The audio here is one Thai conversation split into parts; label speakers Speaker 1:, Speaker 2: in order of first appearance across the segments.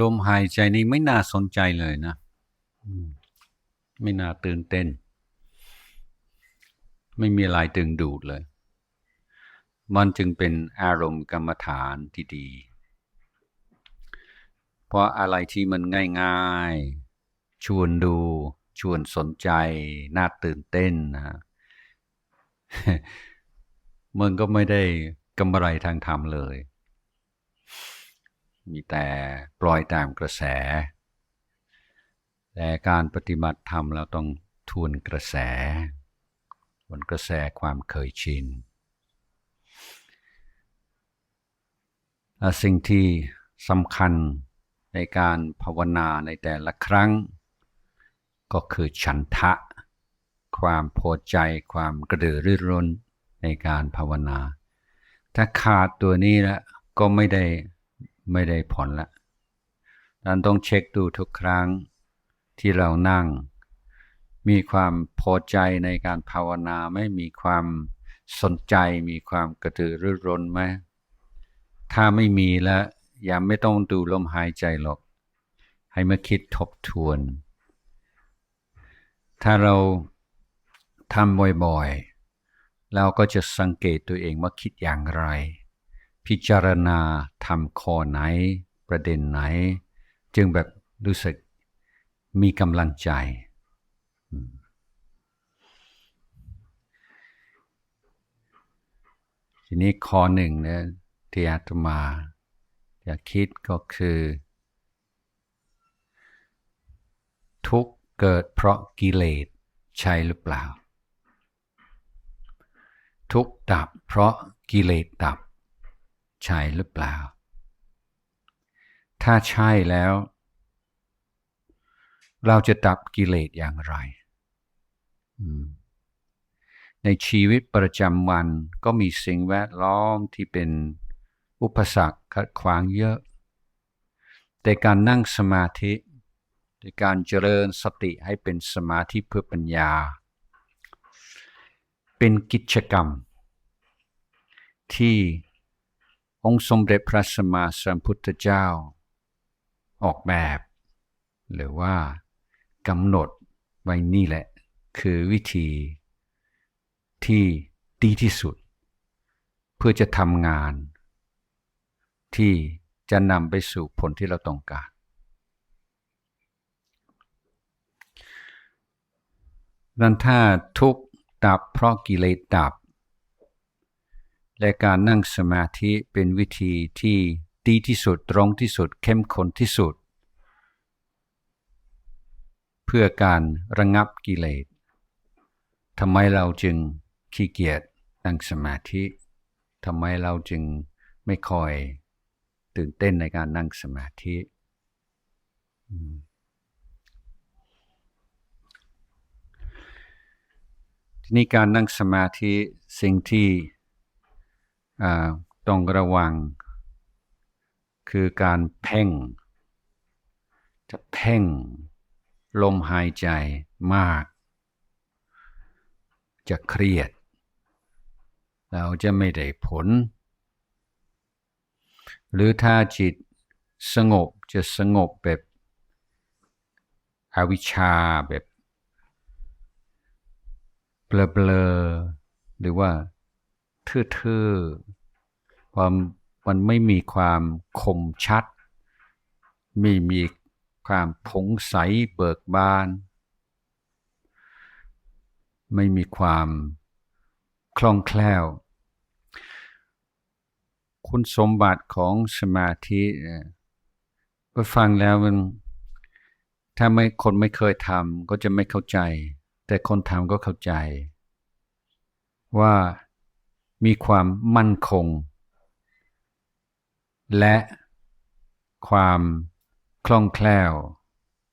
Speaker 1: ลมหายใจนี้ไม่น่าสนใจเลยนะอืมไม่น่าตื่นเต้น ไม่มีอะไรตึงดูดเลย มันจึงเป็นอารมณ์กรรมฐานที่ดี เพราะอะไรที่มันง่ายๆ ชวนดู ชวนสนใจ น่าตื่นเต้นนะฮะมันก็ไม่ได้กำไรทางธรรมเลย มีแต่ปล่อยตามกระแส แต่การปฏิบัติธรรมเราต้องทวนกระแสทวนกระแสความเคยชินและสิ่งที่สำคัญในการภาวนาในแต่ละครั้ง ก็คือฉันทะ ความพอใจความกระดือรือร้นในการภาวนา ถ้าขาดตัวนี้แล้วก็ไม่ได้ ไม่ได้ผลละดันต้องเช็คดูทุกครั้งที่เรานั่ง มีความพอใจในการภาวนาไหม่มีความสนใจมีความกระตือรือร้นไหมถ้าไม่มีแล้วอย่าไม่ต้องดูลมหายใจหรอก ให้มาคิดทบทวน ถ้าเราทำบ่อยๆ เราก็จะสังเกตตัวเองว่าคิดอย่างไร พิจารณาทำข้อไหน ประเด็นไหน จึงแบบรู้สึกมีกำลังใจ ทีนี้ข้อหนึ่งเนี่ยที่อาตมาอยากคิดก็คือ ทุกเกิดเพราะกิเลสใช่หรือเปล่า ทุกดับเพราะกิเลสดับ ใช่หรือเปล่า ถ้าใช่แล้ว เราจะดับกิเลสอย่างไร ในชีวิตประจำวันก็มีสิ่งแวดล้อมที่เป็นอุปสรรคขัดขวางเยอะ แต่การนั่งสมาธิในการเจริญสติให้เป็นสมาธิเพื่อปัญญา เป็นกิจกรรม ที่ องค์สมเด็จพระสัมมาสัมพุทธเจ้า ออกแบบ หรือว่ากำหนดไว้นี่แหละ คือวิธีที่ดีที่สุด เพื่อจะทำงาน ที่จะนำไปสู่ผลที่เราต้องการดังถ้าทุกดับเพราะกิเลสดับ และการนั่งสมาธิเป็นวิธีที่ดีที่สุดตรงที่สุดเข้มข้นที่สุด เพื่อการระงับกิเลสทำไมเราจึงขี้เกียจนั่งสมาธิทำไมเราจึงไม่คอยตื่นเต้นในการนั่งสมาธิ ทีนี้การนั่งสมาธิสิ่งที่ ต้องระวัง คือการเพ่ง จะเพ่ง ลมหายใจมาก จะเครียด เราจะไม่ได้ผล หรือถ้าจิตสงบจะสงบแบบอวิชชาแบบเบลอๆหรือว่า ทื่อๆความมันไม่มีความคมชัด ไม่มีความผงใสเบิกบาน ไม่มีความคล่องแคล่ว คุณสมบัติของสมาธิไปฟังแล้วมันถ้าไม่คนไม่เคยทำก็จะไม่เข้าใจ แต่คนทำก็เข้าใจ ว่า มีความมั่นคง และความคล่องแคล่ว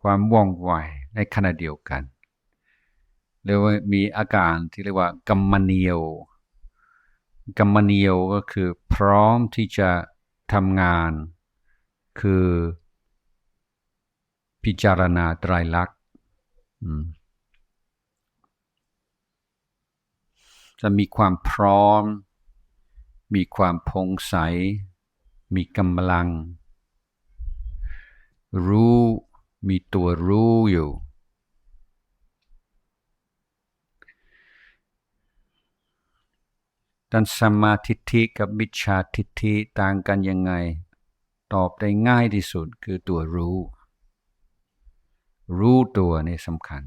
Speaker 1: ความว่องไวในขณะเดียวกันเรียกว่ามีอาการที่เรียกว่ากัมมเนียวกัมมเนียวก็คือพร้อมที่จะทำงาน คือพิจารณาไตรลักษณ์ จะมีความพร้อม มีความพงใส มีกำลัง รู้มีตัวรู้อยู่ ดันสมมาทิฏฐิกับมิจฉาทิฏฐิต่างกันยังไง ตอบได้ง่ายที่สุดคือตัวรู้ รู้ตัวนี่สำคัญ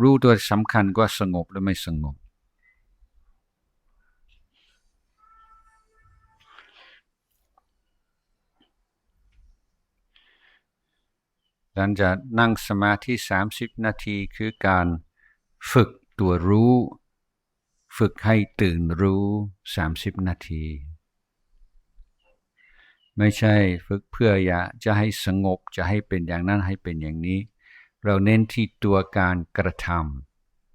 Speaker 1: รู้ตัวสำคัญกว่าสงบหรือไม่สงบ ดันจะนั่งสมาธิ 30 นาทีคือการฝึกตัวรู้ ฝึกให้ตื่นรู้ 30 นาที ไม่ใช่ฝึกเพื่ออยากจะให้สงบจะให้เป็นอย่างนั้นให้เป็นอย่างนี้ เราเน้นที่ตัวการกระท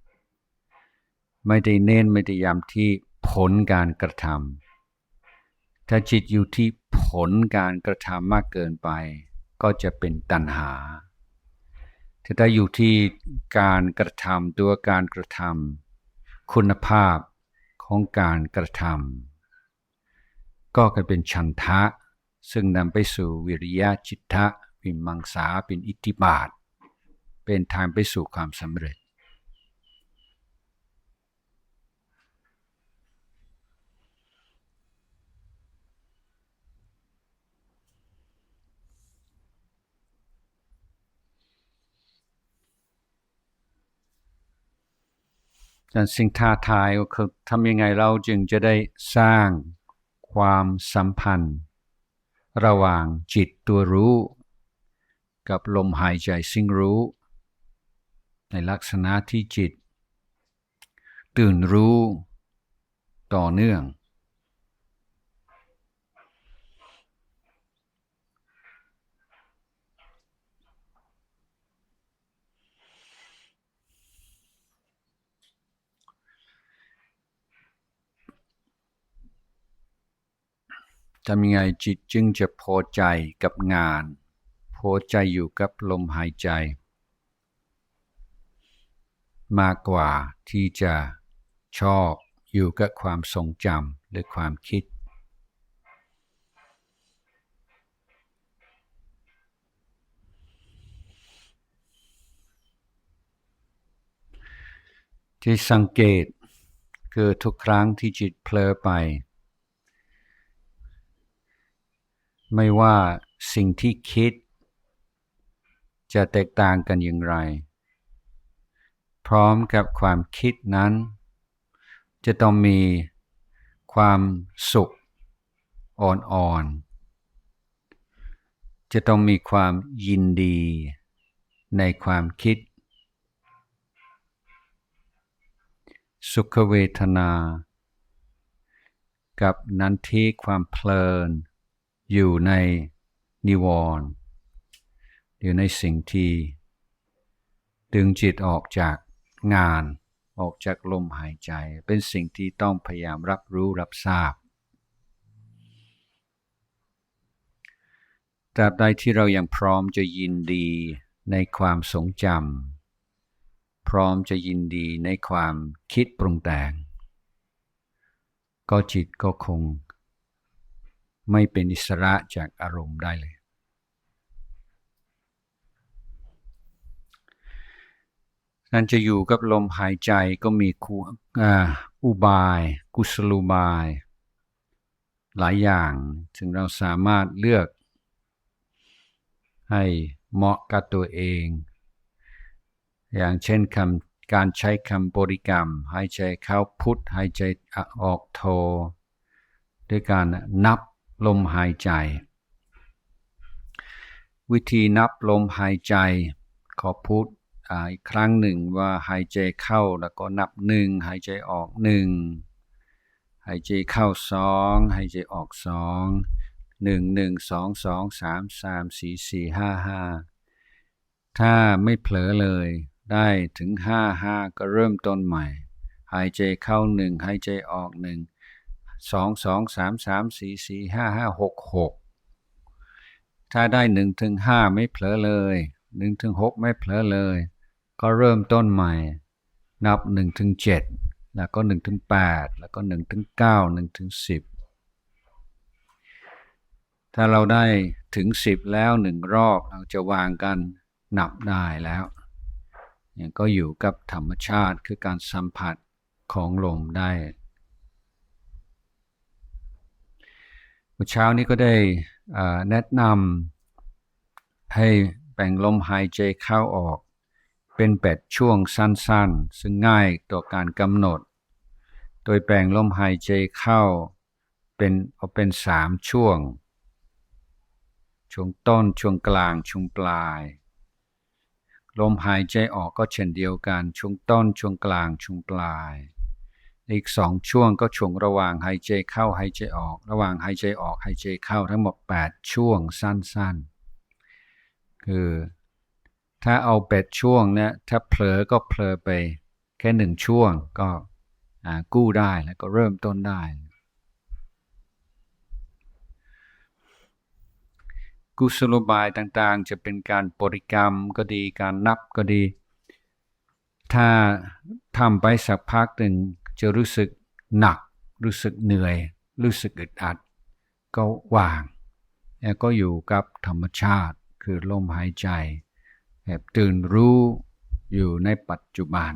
Speaker 1: ำไม่ได้เน้นไม่ได้ย้ำที่ผลการกระทำถ้าจิตอยู่ที่ผลการกระทำมากเกินไป ก็จะเป็นตัณหาถ้าอยู่ที่การกระทำตัวการกระทำคุณภาพของการกระทำก็กลายเป็นชันทะ ซึ่งนำไปสู่วิริยะจิตทะวิมังสาเป็นอิทธิบาท เป็นทางไปสู่ความสำเร็จ นั้นสิ่งท้าทายก็คือทำยังไงเราจึงจะได้สร้างความสัมพันธ์ ระหว่างจิตตัวรู้ กับลมหายใจสิ่งรู้ ในลักษณะที่จิต ตื่นรู้ต่อเนื่อง ทำยังไงจิตจึงจะพอใจกับงาน พอใจอยู่กับลมหายใจ มากกว่าที่จะชอบอยู่กับความทรงจำหรือความคิด ที่สังเกตคือทุกครั้งที่จิตเพลอไป ไม่ว่าสิ่งที่คิด จะแตกต่างกันอย่างไร พร้อมกับความคิดนั้น จะต้องมีความสุขอ่อนๆ จะต้องมีความยินดีในความคิด สุขเวทนา กับนันทีความเพลิน อยู่ในนิวรณ์อยู่ในสิ่งที่ดึงจิตออกจากงานออกจากลมหายใจ เป็นสิ่งที่ต้องพยายามรับรู้รับทราบตราบใดที่เรายังพร้อมจะยินดีในความทรงจำพร้อมจะยินดีในความคิดปรุงแต่ง ก็จิตก็คง ไม่เป็นอิสระจากอารมณ์ได้เลย นั่นจะอยู่กับลมหายใจก็มีคูอ่าอุบาย กุศลุบาย หลายอย่าง ถึงเราสามารถเลือก ให้เหมาะกับตัวเอง อย่างเช่นคำการใช้คำบริกรรม หายใจเข้าพุทธหายใจออกโทด้วยการนับ ลมหายใจ วิธีนับลมหายใจ ขอพูดอีกครั้งหนึ่งว่าหายใจเข้าแล้วก็นับหนึ่งหายใจออกหนึ่งหายใจเข้าสองหายใจออกสองหนึ่งหนึ่งสองสองสามสามสี่สี่ห้าห้าถ้าไม่เผลอเลยได้ถึงห้าห้าก็เริ่มต้นใหม่ หายใจเข้าหนึ่งหายใจออกหนึ่ง สองสองสามสามสี่สี่ห้าห้าหกหกถ้าได้หนึ่งถึงห้าไม่เผลอเลยหนึ่งถึงหกไม่เผลอเลย ก็เริ่มต้นใหม่ นับหนึ่งถึงเจ็ดแล้วก็หนึ่งถึงแปดแล้วก็หนึ่งถึงเก้าหนึ่งถึงสิบถ้าเราได้ถึงสิบแล้วหนึ่งรอบเราจะวางกันนับได้แล้วเนี่ยก็อยู่กับธรรมชาติคือการสัมผัสของลมได้ เมื่อเช้านี้ก็ได้แนะนำให้แบ่งลมหายใจเข้าออก เป็นแปดช่วงสั้นๆ ซึ่งง่ายต่อการกำหนด โดยแบ่งลมหายใจเข้าเป็นเอาเป็นสามช่วง ช่วงต้นช่วงกลางช่วงปลาย ลมหายใจออกก็เช่นเดียวกันช่วงต้นช่วงกลางช่วงปลาย อีกสองช่วงก็ช่วงระหว่างหายใจเข้าหายใจออก ระหว่างหายใจออกหายใจเข้าทั้งหมดแปดช่วงสั้นๆ คือถ้าเอาเป็ดช่วงเนี่ยถ้าเผลอก็เผลอไปแค่หนึ่งช่วงก็กู้ได้แล้วก็เริ่มต้นได้ กุศโลบายต่างๆ จะเป็นการบริกรรมก็ดีการนับก็ดี ถ้าทำไปสักพักหนึ่ง จะรู้สึกหนัก รู้สึกเหนื่อย รู้สึกอึดอัด ก็วาง แล้วก็อยู่กับธรรมชาติคือลมหายใจแบบตื่นรู้อยู่ในปัจจุบัน